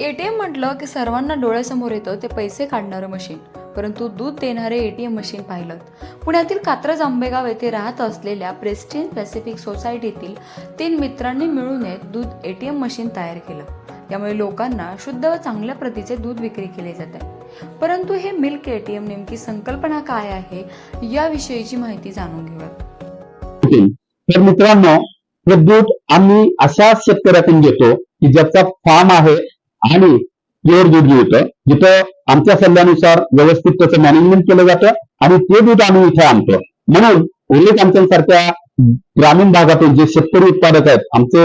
ATM म्हटलं की सर्वांना डोळ्यासमोर येतं ते पैसे काढणारं मशीन परंतु दूध देणारे एटीएम मशीन पाहिलं. पुण्यातील कात्रज आंबेगाव येथे राहत असलेल्या प्रेस्टिन पॅसिफिक सोसायटीतील तीन मित्रांनी मिळून एक दूध एटीएम मशीन तयार केलं. त्यामुळे लोकांना शुद्ध व चांगल्या प्रतीचे दूध विक्री केले जाते. परंतु हे मिल्क एटीएम नेमकी संकल्पना काय आहे याविषयीची माहिती जाणून घेऊया. तर मित्रांनो हे दूध आम्ही अशा शेतकऱ्यातून घेतो की ज्याचा फार्म आहे आणि प्युअर दूध मिळतं जिथं आमच्या सल्ल्यानुसार व्यवस्थित त्याचं मॅनेजमेंट केलं जातं आणि ते दूध आम्ही इथे आणतो. म्हणून उल्लेख आमच्यासारख्या ग्रामीण भागातून जे शेतकरी उत्पादक आहेत आमचे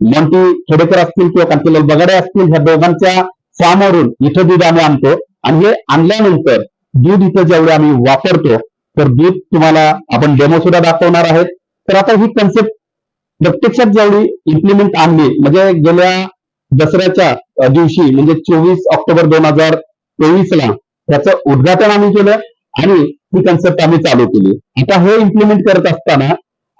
मंटी खेडेकर असतील किंवा कांतीलाल बगाडे असतील ह्या दोघांच्या फार्मवरून इथं दूध आम्ही आणतो. आणि हे आणल्यानंतर दूध इथं जेवढे आम्ही वापरतो तर दूध तुम्हाला आपण डेमो सुद्धा दाखवणार आहेत. तर आता ही कन्सेप्ट प्रत्यक्षात जेवढी इम्प्लिमेंट आणली म्हणजे गेल्या दसऱ्याच्या दिवशी म्हणजे चोवीस ऑक्टोबर दोन हजार तेवीस ला त्याचं उद्घाटन आम्ही केलं आणि ही कन्सेप्ट आम्ही चालू केली. आता हे इम्प्लिमेंट करत असताना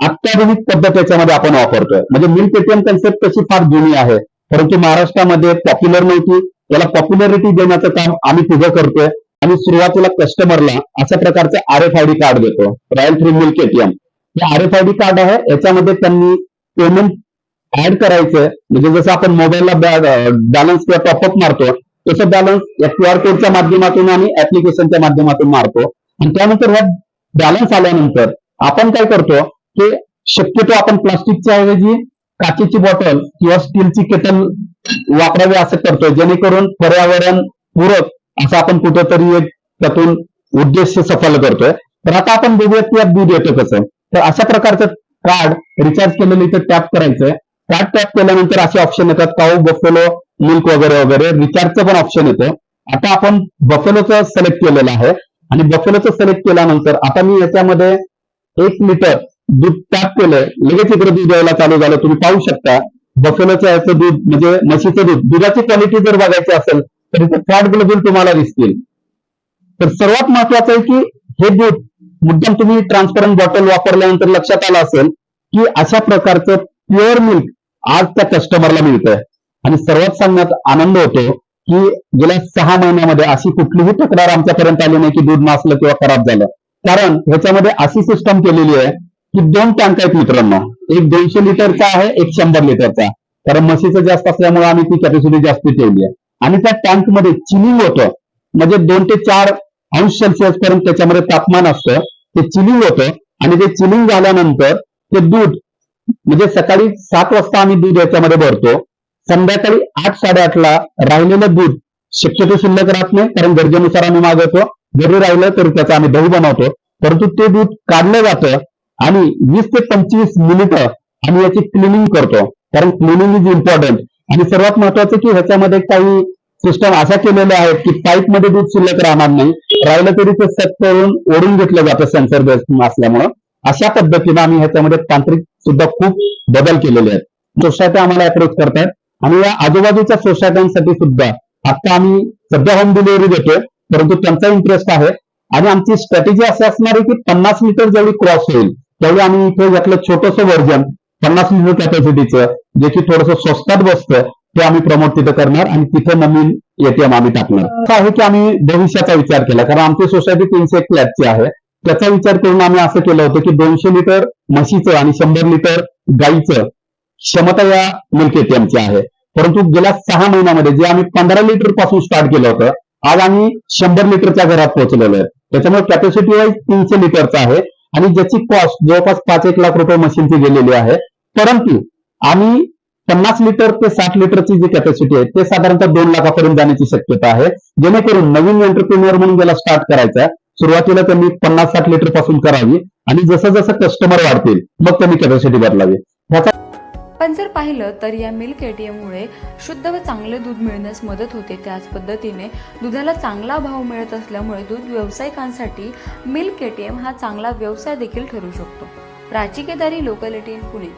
अत्याधुनिक पद्धत याच्यामध्ये आपण वापरतोय. म्हणजे मिल्क एटीएम कन्सेप्ट तशी फार जुनी आहे परंतु महाराष्ट्रामध्ये पॉप्युलर नव्हती. त्याला पॉप्युलरिटी देण्याचं काम आम्ही पुढं करतोय. आणि सुरुवातीला कस्टमरला अशा प्रकारचं R F I D card देतो. रॉयल फ्री मिल्क एटीएम हे R F I D card आहे. याच्यामध्ये त्यांनी पेमेंट ऍड करायचं म्हणजे जसं आपण मोबाईलला बॅलन्स किंवा टॉपअप मारतो तसं बॅलन्स या क्यू आर कोडच्या माध्यमातून आणि ऍप्लिकेशनच्या माध्यमातून मारतो. आणि त्यानंतर ह्या बॅलन्स आल्यानंतर आपण काय करतो की शक्यतो आपण प्लास्टिकच्या ऐवजी काचेची बॉटल किंवा स्टीलची केटल वापरावी असं करतोय जेणेकरून पर्यावरण पूरक असं आपण कुठेतरी एक त्यातून उद्देश सफल करतोय. तर आता आपण बघूयात की यात दूध येतं कसं. तर अशा प्रकारचं कार्ड रिचार्ज केलेलं इथं टॅप करायचंय. फॅट टॅप केल्यानंतर असे ऑप्शन येतात काऊ बफेलो मिल्क वगैरे वगैरे. रिचार्जचं पण ऑप्शन येतं. आता आपण बफेलोचं सिलेक्ट केलेलं आहे. आणि बफेलोचं सिलेक्ट केल्यानंतर आता मी याच्यामध्ये एक लिटर दूध टॅप केलंय. लगेच इकडे दूध द्यायला चालू झालं. तुम्ही पाहू शकता बफेलोचं याचं दूध म्हणजे म्हशीचं दूध दुधाची क्वालिटी जर बघायची असेल तर इथे फॅट ग्लोबुल तुम्हाला दिसतील. तर सर्वात महत्वाचं आहे की हे दूध मुद्दाम तुम्ही ट्रान्सपरंट बॉटल वापरल्यानंतर लक्षात आलं असेल की अशा प्रकारचं प्युअर मिल्क आज त्या कस्टमरला मिळतंय. आणि सर्वात सांगण्यात आनंद होतो की गेल्या सहा महिन्यामध्ये अशी कुठलीही तक्रार आमच्यापर्यंत आली नाही की दूध नासलं किंवा खराब झालं. कारण ह्याच्यामध्ये अशी सिस्टम केलेली आहे की दोन टँक आहेत मित्रांनो. एक दोनशे लिटरचा आहे एक शंभर लिटरचा. कारण म्हशीचं जास्त असल्यामुळे आम्ही ती कॅपॅसिटी जास्त ठेवली आहे. आणि त्या टँकमध्ये चिलिंग होतं. म्हणजे दोन ते चार अंश सेल्सिअस पर्यंत त्याच्यामध्ये तापमान असतं. ते चिलिंग होतं. आणि ते चिलिंग झाल्यानंतर ते दूध म्हणजे सकाळी सात वाजता आम्ही दूध याच्यामध्ये भरतो. संध्याकाळी आठ साडेआठला राहिलेलं दूध शक्यतो शिल्लक राहत नाही कारण गरजेनुसार आम्ही मागवतो. घरी राहिलं तर त्याचं आम्ही दही बनवतो. परंतु ते दूध काढलं जातं आणि वीस ते पंचवीस मिनिटं आम्ही याची क्लिनिंग करतो. कारण क्लिनिंग इज इम्पॉर्टंट आणि सर्वात महत्वाचं की ह्याच्यामध्ये काही सिस्टम अशा केलेल्या आहेत की पाईपमध्ये दूध शिल्लक राहणार नाही. राहिलं तरी ते सत करून ओढून घेतलं जातं सेन्सर असल्यामुळं. अशा पद्धतीनं आम्ही ह्याच्यामध्ये तांत्रिक सुद्धा खूप बदल केलेले आहेत. सोसायट्या आम्हाला अप्रोच करतायत. आणि या आजूबाजूच्या सोसायट्यांसाठी सुद्धा आता आम्ही सध्या होम डिलिव्हरी देतोय परंतु त्यांचा इंटरेस्ट आहे. आणि आमची स्ट्रॅटेजी अशी असणार आहे की पन्नास मीटर जेवढी क्रॉस होईल तेवढी आम्ही इथे यातलं छोटंसं व्हर्जन पन्नास लिटर कॅपॅसिटीचं जे की थोडंसं स्वस्तात बसतं ते आम्ही प्रमोट तिथं करणार आणि तिथं नवीन एटीएम आम्ही टाकणार. असं आहे की आम्ही भविष्याचा विचार केला कारण आमची सोसायटी तीनशे एक फ्लॅटची आहे. त्याचा विचार करून आम्ही असं केलं होतं की दोनशे लिटर म्हशीचं आणि शंभर लिटर गाईचं क्षमता या मिल्क एटीएमची आहे. परंतु गेल्या सहा महिन्यामध्ये जे आम्ही पंधरा लिटरपासून स्टार्ट केलं होतं आज आम्ही शंभर लिटरच्या घरात पोहोचलेलो आहे. त्याच्यामुळे कॅपॅसिटी वाईज तीनशे लिटरचा आहे आणि ज्याची कॉस्ट जवळपास पाच एक लाख रुपये मशीनची गेलेली आहे. परंतु आम्ही पन्नास लिटर ते साठ लिटरची जी कॅपॅसिटी आहे ते साधारणतः दोन लाखापर्यंत जाण्याची शक्यता आहे. जेणेकरून नवीन एंटरप्रिन्युअर म्हणून ज्याला स्टार्ट करायचा आहे सुरुवातीला त्यांनी पन्नास साठ लिटरपासून करावी आणि जसं जसं कस्टमर वाढतील मग त्यांनी कॅपॅसिटी बदलावी. पण जर पाहिलं तर या मिल्क एटीएममुळे शुद्ध व चांगले दूध मिळण्यास मदत होते त्याच पद्धतीने दुधाला चांगला भाव मिळत असल्यामुळे दूध व्यावसायिकांसाठी मिल्क एटीएम हा चांगला व्यवसाय देखील ठरू शकतो. Prachi Kedari local ATM Pune